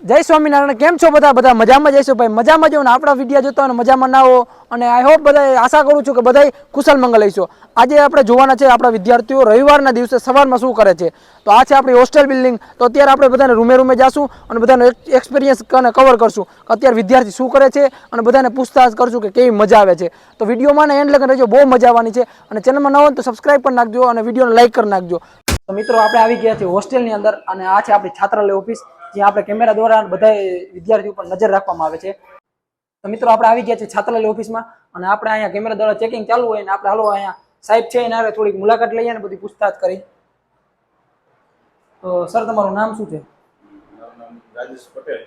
જય સ્વામિનારાયણ, કેમ છો બધા? બધા મજામાં જઈશું ભાઈ. મજામાં જવું ને આપણા વીડિયો જોતા અને મજામાં ના હો અને આઈ હોપ બધા આશા કરું છું કે બધા કુશલ મંગલ લઈશું આજે આપણે જોવાના છે આપણા વિદ્યાર્થીઓ રવિવારના દિવસે સવારમાં શું કરે છે. તો આ છે આપણી હોસ્ટેલ બિલ્ડિંગ તો અત્યારે આપણે બધાને રૂમે રૂમે જાશું અને બધાનો એક્સપિરિયન્સ કવર કરશું અત્યારે વિદ્યાર્થી શું કરે છે અને બધાને પૂછતાછ કરશું કે કેવી મજા આવે છે. તો વિડીયોમાં ને એન્ડ લગન રહેજો, બહુ મજા આવવાની છે. અને ચેનલમાં ન હોય તો સબસ્ક્રાઈબ કરી નાખજો અને વિડીયોને લાઇક કરી નાખજો. તો મિત્રો, આપણે આવી ગયા છીએ હોસ્ટેલની અંદર અને આ છે આપણી છાત્રાલય ઓફિસ જ્યાં આપણે કેમેરા દ્વારા બધા વિદ્યાર્થીઓ પર નજર રાખવામાં આવે છે. તો મિત્રો આપણે આવી ગયા છે છાત્રાલય ઓફિસમાં અને આપણે અહીંયા કેમેરા દ્વારા ચેકિંગ ચાલુ હોય ને આપણે હાલો અહીંયા સાહેબ છે એના થોડીક મુલાકાત લઈએ ને બધી પૂછતાછ કરી. તો સર તમારું નામ શું છે? રાજેશ પટેલ.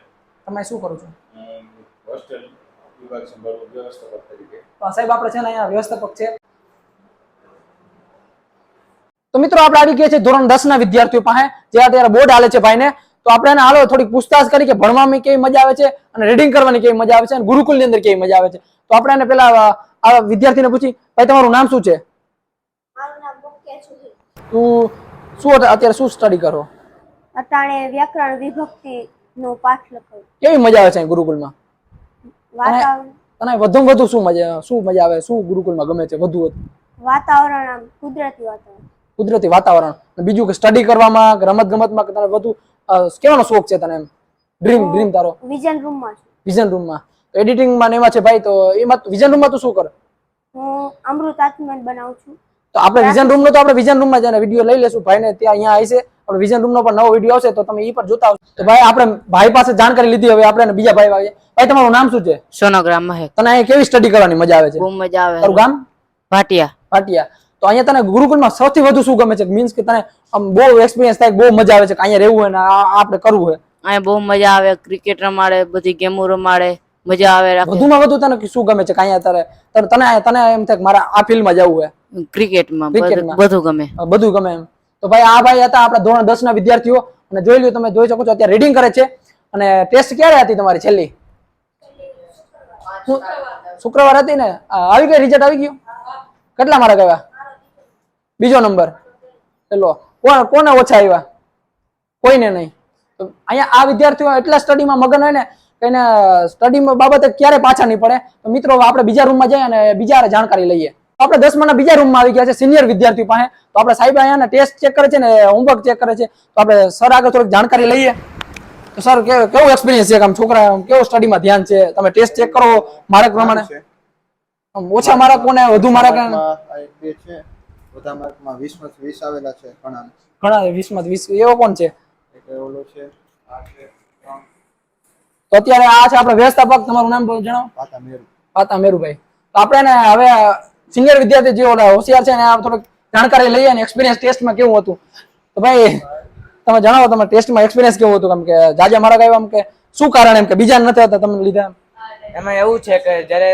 તમે શું કરો છો? હોસ્ટેલ વિભાગ સંભાળું વ્યવસ્થાપક તરીકે. તો સાહેબ આપણે છે ને અહીંયા વ્યવસ્થાપક છે. તો મિત્રો આપણે આવી ગયા છે ધોરણ દસ ના વિદ્યાર્થીઓ પાસે જે અત્યારે બોર્ડ હાલે છે ભાઈને. તો આપણે એને હાલો થોડીક પૂછતાછ કરી કે ભણવામાં કેવી મજા આવે છે અને રીડિંગ કરવાની કેવી મજા આવે છે અને ગુરુકુલની અંદર કેવી મજા આવે છે. તો આપણે એને પેલા આ- વિદ્યાર્થીને પૂછી ભાઈ તમારું નામ શું છે? તું શું અત્યારે શું સ્ટડી કરો? અટાણે વ્યાકરણ વિભક્તિ નો પાઠ લખો કેવી મજા આવે છે ગુરુકુલમાં? વાતાવરણ. તને વધુ વધુ શું મજા શું મજા આવે? શું ગુરુકુલમાં ગમે છે વધુ વધુ? વાતાવરણ આમ કુદરતી વાતાવરણ. કુદરતી વાતાવરણ. બીજું કે સ્ટડી કરવામાં રમત ગમતમાં તને વધુ કેવાનો શોખ છે તને એમ? ડ્રીમ ડ્રીમ તારો? વિઝન રૂમમાં વિઝન રૂમમાં તો એડિટિંગમાં એમાં છે ભાઈ તો એમાં વિઝન રૂમમાં તું શું કરે? હું અમૃત આત્મન બનાવું છું. તો આપણે વિઝન રૂમ નો તો આપણે વિઝન રૂમમાં જઈને વીડિયો લઈ લેશું. ભાઈને ત્યાં અહીંયા આવી છે. આપણે વિઝન રૂમ નો પણ નવો વીડિયો આવશે તો તમે એ પણ જોતા આવશો. તો ભાઈ આપણે ભાઈ પાસે જાણકારી લીધી હવે આપણે બીજા ભાઈ ભાઈ ભાઈ તમારું નામ શું છે? સોનોગ્રામ મહેક. તને અહીંયા કેવી સ્ટડી કરવાની મજા આવે છે? બહુ મજા આવે. તારું ગામ? ભાટિયા. પાટિયા તો અહીંયા તને ગુરુકુલમાં સૌથી વધુ શું ગમે છે? મીન્સ કે તને આમ બહુ એક્સપિરિયન્સ થાય બહુ મજા આવે છે કે અહીંયા રહેવું હોય ને આપણે કરવું હોય. અહીંયા બહુ મજા આવે ક્રિકેટ રમાડે બધી ગેમો રમાડે મજા આવે વધુમાં વધુ તને શું ગમે છે કે અહીંયા તારે તને તને એમ થાય કે મારે આ ફિલ્ડમાં જવું હોય. ક્રિકેટમાં ક્રિકેટમાં. બધું ગમે. બધું ગમે એમ. તો ભાઈ આ ભાઈ હતા આપણા ધોરણ દસ ના વિદ્યાર્થીઓ. અને જોઈ લ્યો તમે જોઈ શકો છો અત્યારે રીડિંગ કરે છે. અને ટેસ્ટ ક્યારે હતી તમારી છેલ્લી? શું? શુક્રવાર હતી ને? આવી ગઈ રિઝલ્ટ આવી ગયું? કેટલા મારા ગયા બીજો નંબર. ચલો કોણ કોને ઓછા આવ્યા? કોઈને નહીં. તો અહીંયા આ વિદ્યાર્થીઓ એટલા સ્ટડીમાં મગન હોય ને એને સ્ટડી બાબતે ક્યારે પાછા નહીં પડે. તો મિત્રો આપણે બીજા રૂમમાં જઈએ અને બીજા જાણકારી લઈએ. આપણે દસમાના બીજા રૂમમાં આવી ગયા છે સિનિયર વિદ્યાર્થીઓ પાસે. તો આપણે સાહેબ અહીંયા ટેસ્ટ ચેક કરે છે ને હોમવર્ક ચેક કરે છે. તો આપણે સર આગળ થોડીક જાણકારી લઈએ. તો સર કેવો એક્સપિરિયન્સ છે? આમ છોકરા કેવો સ્ટડીમાં ધ્યાન છે? તમે ટેસ્ટ ચેક કરો મારા પ્રમાણે? ઓછા મારા કોને વધુ મારા બે છે. બધા માર્કમાં વીસમાંથી વીસ આવેલા છે ઘણા. ઘણા વીસમાં વીસ. એવો કોણ છે? ઓલો છે. આ છે તો અત્યારે આ છે આપણે વ્યવસ્થાપક. તમારું નામ જણાવો. પાતા મેરુ. પાતા મેરુભાઈ. તો આપણે ને હવે સિનિયર વિદ્યાર્થી જે ઓલા હોશિયાર છે ને આ થોડુંક જાણકારી લઈએ ને એક્સપિરિયન્સ ટેસ્ટમાં કેવું હતું. તો ભાઈ તમે જણાવો તમારા ટેસ્ટમાં એક્સપિરિયન્સ કેવું હતું? કેમ કે જાજા મારા કહેવા એમ કે શું કારણ એમ કે બીજા નથી હતા તમને લીધા એમ? એવું છે કે જ્યારે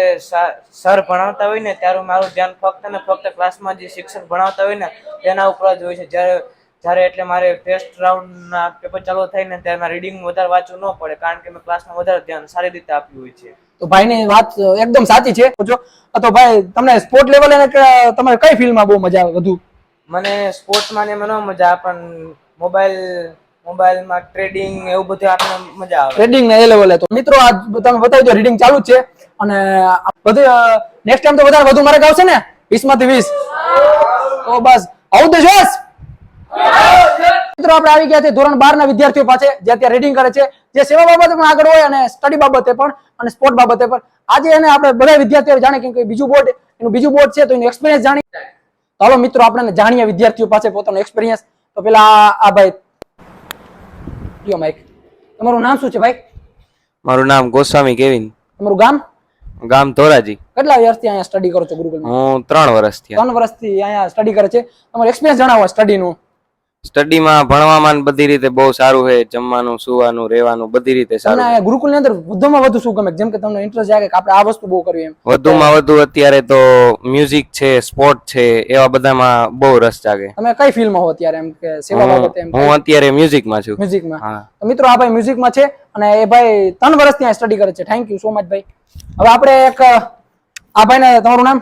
સર ભણાવતા હોય ને ત્યારે મારું ધ્યાન ફક્ત ને ફક્ત ક્લાસમાં જે શિક્ષક ભણાવતા હોય ને તેના ઉપર જ હોય છે. જ્યારે જ્યારે એટલે મારે ટેસ્ટ રાઉન્ડના પેપર ચાલુ થાય ને ત્યારે મારે રીડિંગ વધારે વાંચવું ન પડે કારણ કે મેં ક્લાસમાં વધારે ધ્યાન સારી રીતે આપ્યું હોય છે. તો ભાઈની વાત એકદમ સાચી છે. જો તો ભાઈ તમને સ્પોર્ટ લેવલે તમારે કઈ ફિલ્ડમાં બહુ મજા આવે? વધુ? મને સ્પોર્ટ્સમાં ને મને મજા પણ મોબાઈલ મોબાઈલમાં ટ્રેડિંગ એવું બધું આપણે મજા આવે. ટ્રેડિંગ ને એ લેવલે તો. મિત્રો આ તમે બતાવજો રીડિંગ ચાલુ છે. અને બધું નેક્સ્ટ ટાઈમ તો વધારે વધુ માર્ક આવશે ને? 20 માંથી 20 તો બસ. આવું તો જોસ મિત્રો, આપણે આવી ગયા છે ધોરણ 12 ના વિદ્યાર્થીઓ પાસે, જે અત્યારે રીડિંગ કરે છે. જે સેવા બાબતે પણ આગળ હોય અને સ્ટડી બાબતે પણ, અને સ્પોર્ટ બાબતે પણ. આજે એને આપણે બધા વિદ્યાર્થીઓ જાણે કેમ કે બીજું બોર્ડ એનું બીજું બોર્ડ છે, તો એનું એક્સપિરિયન્સ જાણી ચાલો મિત્રો આપણે જાણીએ વિદ્યાર્થીઓ પાસે પોતાનો એક્સપિરિયન્સ તો પેલા આ- ભાઈ લ્યો માઇક તમારું નામ શું છે ભાઈ? મારું નામ ગોસ્વામી કેવિન. તમારું ગામ? ગામ ધોરાજી. કેટલા વર્ષથી અહીંયા સ્ટડી કરો છો ગુરુકુલ હું ત્રણ વર્ષથી ત્રણ વર્ષથી અહીંયા સ્ટડી કરે છે. તમારો એક્સપિરિયન્સ જણાવો સ્ટડીનું સ્ટડીમાં ભણવામાં બધી રીતે બહુ સારું છે જમવાનું સુવાનું રહેવાનું બધી રીતે સારું અહીંયા ગુરુકુલની અંદર વધુમાં વધુ શું ગમે? જેમ કે તમને ઇન્ટરેસ્ટ જાગે કે આપણે આ વસ્તુ બહુ કરવી એમ. વધુમાં વધુ અત્યારે તો મ્યુઝિક છે સ્પોર્ટ છે એવા બધામાં બહુ રસ જાગે. તમે કઈ ફિલ્ડમાં હો અત્યારે એમ કે સેવા હું બાબતે એમ હું અત્યારે મ્યુઝિકમાં છું. મ્યુઝિકમાં હા. મિત્રો આ ભાઈ મ્યુઝિકમાં છે અને એ ભાઈ ત્રણ વર્ષ ત્યાં સ્ટડી કરે છે. થેન્ક યુ સો મચ ભાઈ. હવે આપણે એક આ ભાઈને તમારું નામ?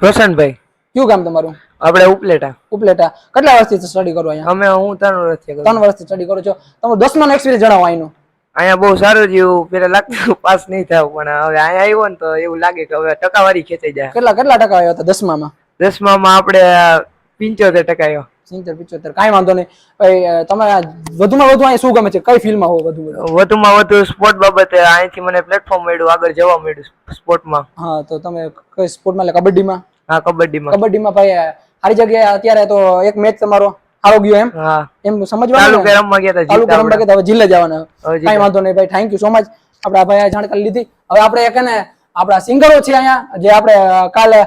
રોશનભાઈ. કયું ગામ તમારું? આપણે ઉપલેટા. ઉપલેટા. કેટલા વર્ષથી સ્ટડી કરો અહીંયા? અમે હું ત્રણ વર્ષથી ત્રણ વર્ષથી સ્ટડી કરો છો. તમારો દસમાનો એક્સપિરિયન્સ જણાવો અહીંનો. અહીંયા બહુ સારું રહ્યું પેલા લાગતું પાસ નહીં થાવ પણ હવે અહીંયા આવ્યો ને તો એવું લાગે કે હવે ટકાવારી ખેંચાઈ જાય. કેટલા કેટલા ટકા આવ્યા હતા દસમામાં? દસમામાં આપણે પંચોતેર ટકા આવ્યો. સિત્તેર પિચોતેર. કાંઈ વાંધો નહીં. ભાઈ તમારા વધુમાં વધુ અહીં શું ગમે છે? કઈ ફિલ્ડમાં હો વધુ વધુમાં વધુ સ્પોર્ટ બાબતે અહીંથી મને પ્લેટફોર્મ મળ્યું આગળ જવા મળ્યું સ્પોર્ટમાં હા તો તમે કઈ સ્પોર્ટમાં એટલે કબડ્ડીમાં? હા કબડ્ડીમાં. કબડ્ડીમાં ભાઈ સારી જગ્યાએ અત્યારે તો એક મેચ તમારો સારો ગયો એમ. હા. એમ સમજવાનું ને? રમવા ગયા હતા તાલુકા રમવા ગયા હતા, હવે જિલ્લે જવાના. કઈ વાંધો નહીં ભાઈ થેન્ક યુ સો મચ આપણે આ ભાઈ જાણકારી લીધી. હવે આપણે એક ને આપણા સિંગરો છે અહીંયા જે આપણે કાલે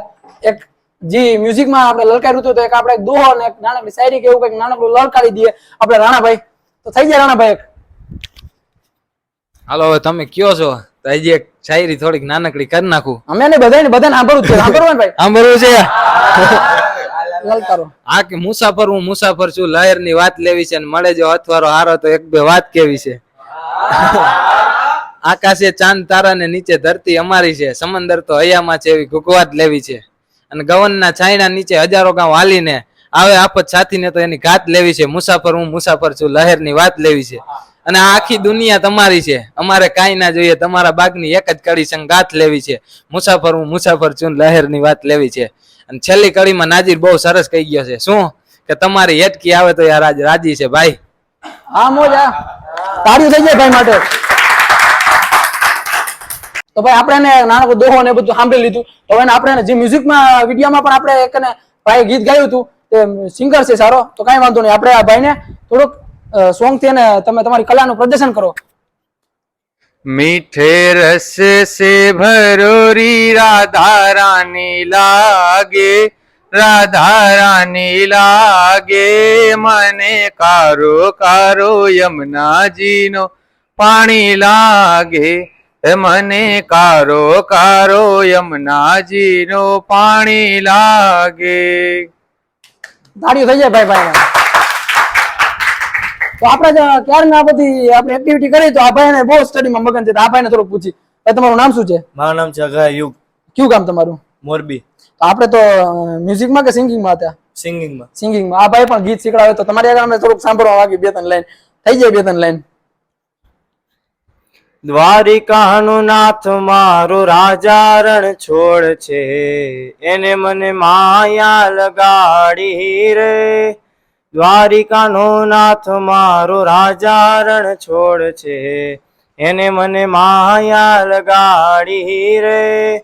એક જી મ્યુઝિકમાં આપણે લલકાર્યું હતું તો એક આપણે દોહો ને એક નાનકડી શાયરી કે એવું કંઈક નાનકડું લલકારી દઈએ. આપણે રાણાભાઈ તો થઈ જાય રાણાભાઈ હાલો હવે તમે કયો છો? તો હજી એક શાયરી થોડીક નાનકડી કરી નાખું. અમે ને બધાને બધાને સાંભળવું છે. સાંભળવાનું ભાઈ. સાંભળવું છે? આ કે મુસાફર હું મુસાફર છું લહેરની વાત લેવી છે અને મળે જો અથવારો હારો તો એક બે વાત કેવી છે? આકાશે ચાંદ તારા ને નીચે ધરતી અમારી છે સમંદર તો હૈયામાં છે એવી ગુગવાત લેવી છે. અને ગવનના છાયણા નીચે હજારો ગાંવ હાલીને આવે આફત સાથીને તો એની ઘાત લેવી છે. મુસાફર હું મુસાફર છું લહેરની વાત લેવી છે. અને આ આખી દુનિયા તમારી છે. અમારે કાંઈ ના જોઈએ. તમારા બાગની એક જ કડી સંગાથ લેવી છે. મુસાફર હું મુસાફર છું લહેરની વાત લેવી છે. અને છેલ્લી કડીમાં નાજીર બહુ સરસ કહી ગયો છે. શું? કે તમારી હેટકી આવે તો યાર આજ રાજી છે, ભાઈ. હા, મોજ આ તાળીઓ થઈ જાય ભાઈ માટે. તો ભાઈ, આપણે એને નાનકડો દોહો ને બધું સાંભળી લીધું. તો હવે આપણે જે મ્યુઝિકમાં, વિડીયોમાં પણ આપણે એક ભાઈ ગીત ગાયું હતું, તે સિંગર છે સારો. તો કાંઈ વાંધો નહીં. આપણે આ ભાઈને થોડુંક સોંગથી અને તમે તમારી કલા નું પ્રદર્શન કરો. મીઠે રસ સે ભરોરી રાધા રાની લાગે રાધા રાની લાગે મને કારો કારો યમુનાજીનો પાણી લાગે મને કારો કારો યમુનાજીનો પાણી લાગે. તાળીઓ થઈ જાય ભાઈ ભાઈ તો આપણે ક્યારે આ બધી આપણે એક્ટિવિટી કરી? તો આ ભાઈને બહુ સ્ટડીમાં મગન છે. આ ભાઈને થોડુંક પૂછી. ભાઈ તમારું નામ શું છે? મારું નામ છે અઘા યુગ. કયું કામ તમારું? મોરબી. તો આપણે તો મ્યુઝિકમાં કે સિંગિંગમાં હતા? સિંગિંગમાં સિંગિંગમાં આ ભાઈ પણ ગીત શીખડાવે તો તમારી આગળ અમે થોડુંક સાંભળવા વાગી બે ત્રણ લાઈન. થઈ જાય બે ત્રણ લાઈન. દ્વારિકાનું નાથ મારો રાજા રણ છોડ છે. એને મને માયા લગાડી રે. દ્વારિકાનો નાથ મારો રાજા રણ છોડ છે. એને મને માયા લગાડી રે.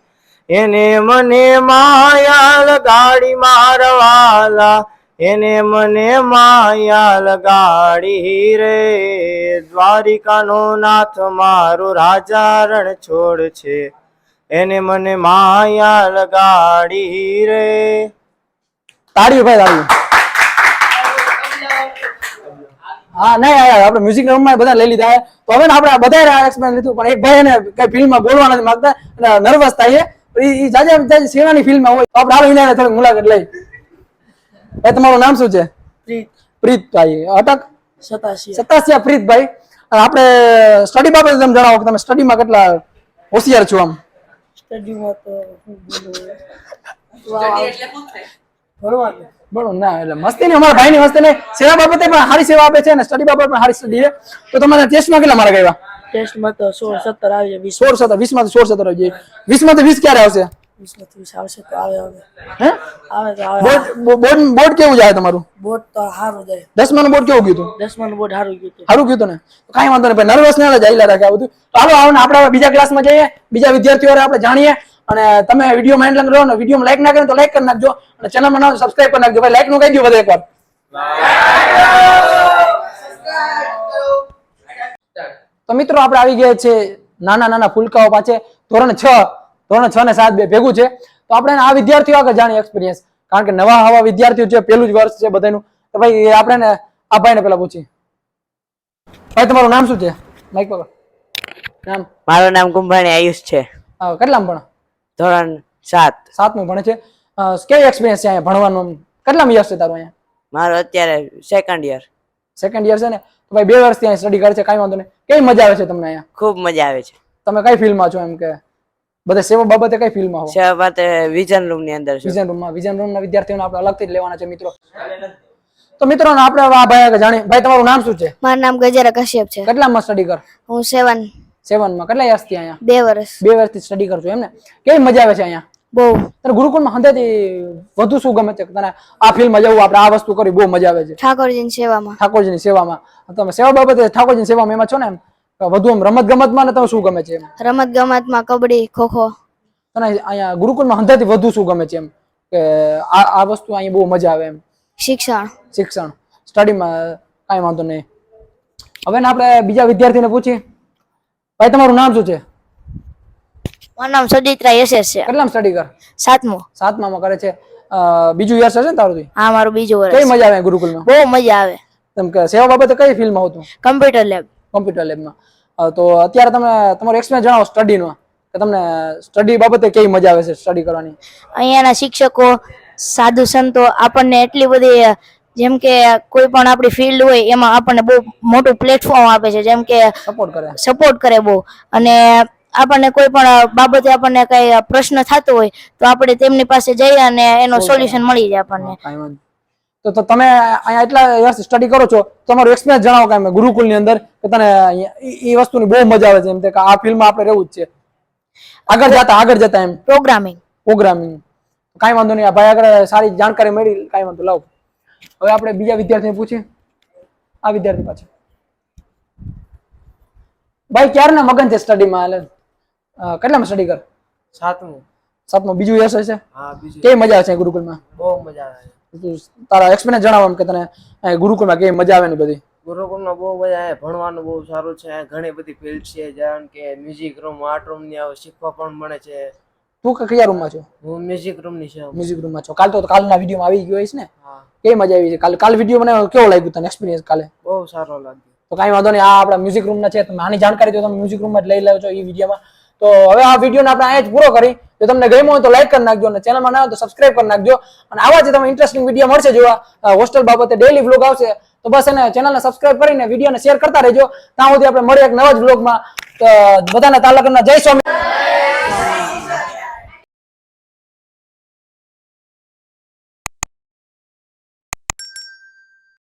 એને મને માયા લગાડી મારવાલા. એને મને માયા લગાડી રે. દ્વારિકાનો નાથ મારો રાજા રણ છોડ છે. એને મને માયા લગાડી રે. તાળી ભાઈ, તાળીઓ. હા નહીં આ આપણે મ્યુઝિક રૂમમાં બધા લઈ લીધા તો હવે આપણે બધા એક્સપિરિયન્સ લીધું. પણ એક ભાઈ એને કઈ ફિલ્મમાં બોલવા નથી માંગતા અને નર્વસ થાય એ જાજે જાજે સેવાની ફિલ્મમાં હોય. તો આપણે હાલો એને થોડીક મુલાકાત લઈ. એ તમારું નામ શું છે? પ્રીતભાઈ. અટક? સતાસિયા. પ્રીતભાઈ. અને આપણે સ્ટડી બાબતે તમે જણાવો કે તમે સ્ટડીમાં કેટલા હોશિયાર છો આમ? બરોબર ના એટલે મસ્તી નહીં અમારા ભાઈની મસ્તી નહીં. સેવા બાબતે પણ સારી સેવા આપે છે અને સ્ટડી બાબતે પણ સારી સ્ટડી છે. તો તમારા ટેસ્ટમાં કેટલા મારા ગયા ટેસ્ટમાં તો સોળ સત્તર આવી જાય સોળ સત્તર વીસમાંથી સોળ સત્તર આવી જાય વીસમાંથી વીસ ક્યારે આવશે? વીસ આવશે આવે આવે હે? આવે તો આવે. બોર્ડ બોર્ડ બોર્ડ કેવું જાય તમારું? બોટ તો સારું જાય. દસમાનું બોર્ડ કેવું ગયું દસમાનું બોટ સારું ગયું સારું ગયું ને? તો કાંઈ વાંધો નહીં નર્વસ ના જાય રાખે આ બધું. તો હાલો આવો ને આપણે બીજા ક્લાસમાં જઈએ. બીજા વિદ્યાર્થીઓ આપણે જાણીએ. અને તમે વીડિયો માઇન્ડ લંગ રહો ને વીડિયો લાઈક ના કરે તો લાઈક કરી નાખજો. અને ચેનલમાં ના સબસ્ક્રાઇબ કરી નાખજો. ભાઈ લાઈકનું કહી દો બધા એકવાર. તો મિત્રો આપણે આવી ગયા છે નાના નાના ફૂલકાઓ પાછે. ધોરણ છ ધોરણ છ ને સાત બે ભેગું છે. તો આપણે આ વિદ્યાર્થીઓ આગળ જાણીએ એક્સપિરિયન્સ કારણ કે નવા હવા વિદ્યાર્થીઓ છે પહેલું જ વર્ષ છે બધાનું. તો ભાઈ આપણે ને આ ભાઈને પેલા પૂછીએ. ભાઈ તમારું નામ શું છે? માઇક પકડ નામ? મારું નામ કુંભાણી આયુષ છે. કેટલામાં ભણે? ધોરણ સાત. સાતમું ભણે છે. કેવી એક્સપિરિયન્સ છે અહીંયા ભણવાનું? કેટલામાં યર્સ છે તારું અહીંયા? મારું અત્યારે સેકન્ડ યર સેકન્ડ યર છે ને? તો ભાઈ બે વર્ષથી અહીંયા સ્ટડી કરે છે કાંઈ વાંધો નહીં. કઈ મજા આવે છે તમને અહીંયા? ખૂબ મજા આવે છે. તમે કઈ ફિલ્ડમાં છો એમ કે? બધા સેવા બાબતે કઈ ફિલ્ડમાં હો? સેવા બાબતે વિઝન રૂમની અંદર છે. વિઝન રૂમમાં વિઝન રૂમના વિદ્યાર્થીઓને આપણે અલગથી જ લેવાના છે મિત્રો. તો મિત્રો આપણે આ ભાઈ જાણી ભાઈ તમારું નામ શું છે? મારું નામ ગજેરા કશ્યપ છે. કેટલામાં સ્ટડી કર? હું સેવન સેવનમાં કેટલા યર્સથી અહીંયા? બે વર્ષ બે વર્ષથી સ્ટડી કરજો એમ ને? કેવી મજા આવે છે અહીંયા? બહુ. તને ગુરુકુળમાં હંધેથી વધુ શું ગમે છે? તને આ ફિલ્ડમાં જવું આપણે આ વસ્તુ કરી બહુ મજા આવે છે. ઠાકોરજીની સેવામાં. ઠાકોરજીની સેવામાં. તમે સેવા બાબતે ઠાકોરજીની સેવામાં એમાં છો ને એમ? વધુ એમ રમત ગમતમાં ને તમે શું ગમે છે રમત ગમતમાં કબડ્ડી ખોખો. તને અહીંયા ગુરુકુળમાં હંધેથી વધુ શું ગમે છે એમ? કે આ આ વસ્તુ અહીંયા બહુ મજા આવે એમ. શિક્ષણ. શિક્ષણ. સ્ટડીમાં કાંઈ વાંધો નહીં. હવે ને આપણે બીજા વિદ્યાર્થીને પૂછીએ. ભાઈ તમારું નામ શું છે? મારું નામ સદિત્રા યશેશ છે. કેટલામ સ્ટડી કર? સાતમું. સાતમામાં કરે છે. બીજું યર્સ હશે ને તારું? આ મારું બીજું કઈ મજા આવે ગુરુકુલમાં? બહુ મજા આવે. તેમ કે સેવા બાબતે કઈ ફિલ્ડમાં હતું કમ્પ્યુટર લેબ. કોમ્પ્યુટર લેબમાં તો અત્યારે તમે તમારો એક્સપિરિયન્સ જણાવો સ્ટડીનો કે તમને સ્ટડી બાબતે કેવી મજા આવે છે સ્ટડી કરવાની? અહીંયાના શિક્ષકો સાધુ સંતો આપણને એટલી બધી જેમ કે કોઈ પણ આપણી ફિલ્ડ હોય એમાં આપણને બહુ મોટું પ્લેટફોર્મ આપે છે જેમ કે સપોર્ટ કરે. સપોર્ટ કરે બહુ. અને આપણને કોઈ પણ બાબતે આપણને કઈ પ્રશ્ન થતો હોય તો આપણે તેમની પાસે જઈએ અને એનો સોલ્યુશન મળી જાય આપણને. તો તો તમે અહીંયા એટલા વર્ષ સ્ટડી કરો છો તમારું એક્સપિરિયન્સ જણાવો કે ગુરુકુલની અંદર કે તને ઈ વસ્તુની બહુ મજા આવે છે એમ કે આ ફિલ્ડમાં આપણે રહેવું જ છે. આગળ જતા આગળ જતા એમ. પ્રોગ્રામિંગ પ્રોગ્રામિંગ કાંઈ વાંધો નહીં. આ ભાઈ આગળ સારી જાણકારી મળી કાંઈ વાંધો લાવ. હવે આપણે બીજા વિદ્યાર્થીને પૂછીએ. આ વિદ્યાર્થી પાછળ ભાઈ ક્યારના મગન છે સ્ટડીમાં એટલે કેટલામાં સ્ટડી કર? સાતમું. સાતમું. બીજું યશ હશે? હા બીજું. કેવી મજા આવે છે ગુરુકુલમાં બહુ મજા આવે. તારા એક્સપિરિયન્સ જણાવો કે તને ગુરુકુળમાં કેવી મજા આવે ને બધી? ગુરુકુળમાં બહુ મજા આવે. ભણવાનું બહુ સારું છે. ઘણી બધી ફિલ્ડ છે જેમ કે મ્યુઝિક રૂમ આર્ટ રૂમની આવે શીખવા પણ મળે છે. તું કયા રૂમમાં છો? હું મ્યુઝિક રૂમની છું મ્યુઝિક રૂમમાં છો. કાલ તો કાલના વિડીયોમાં આવી ગયો હોઈશ ને? કેવી મજા આવી છે? કાલ કાલ વીડિયો મને કેવો લાગ્યું તને એક્સપિરિયન્સ કાલે? બહુ સારો લાગ્યો. તો કાંઈ વાંધો નહીં આ આપણા મ્યુઝિક રૂમના છે તમે આની જાણકારી તો તમે મ્યુઝિક રૂમમાં જ લઈ લેજો એ વિડીયોમાં તો હવે આ વિડીયોને આપણે અહીંયા જ પૂરો કરી. જો તમને ગમ્યો હોય તો લાઈક કરી નાખજો અને ચેનલમાં ના હોય તો સબસ્ક્રાઇબ કરી નાખજો. અને આવા જ તમે ઇન્ટરેસ્ટિંગ વીડિયો મળશે જોવા. હોસ્ટેલ બાબતે ડેલી વ્લોગ આવશે. તો બસ એને ચેનલને સબસ્ક્રાઇબ કરીને વિડીયોને શેર કરતા રહેજો. ત્યાં સુધી આપણે મળીએ એક નવા જ વ્લોગમાં તો બધાને તાલકરના જય સ્વામી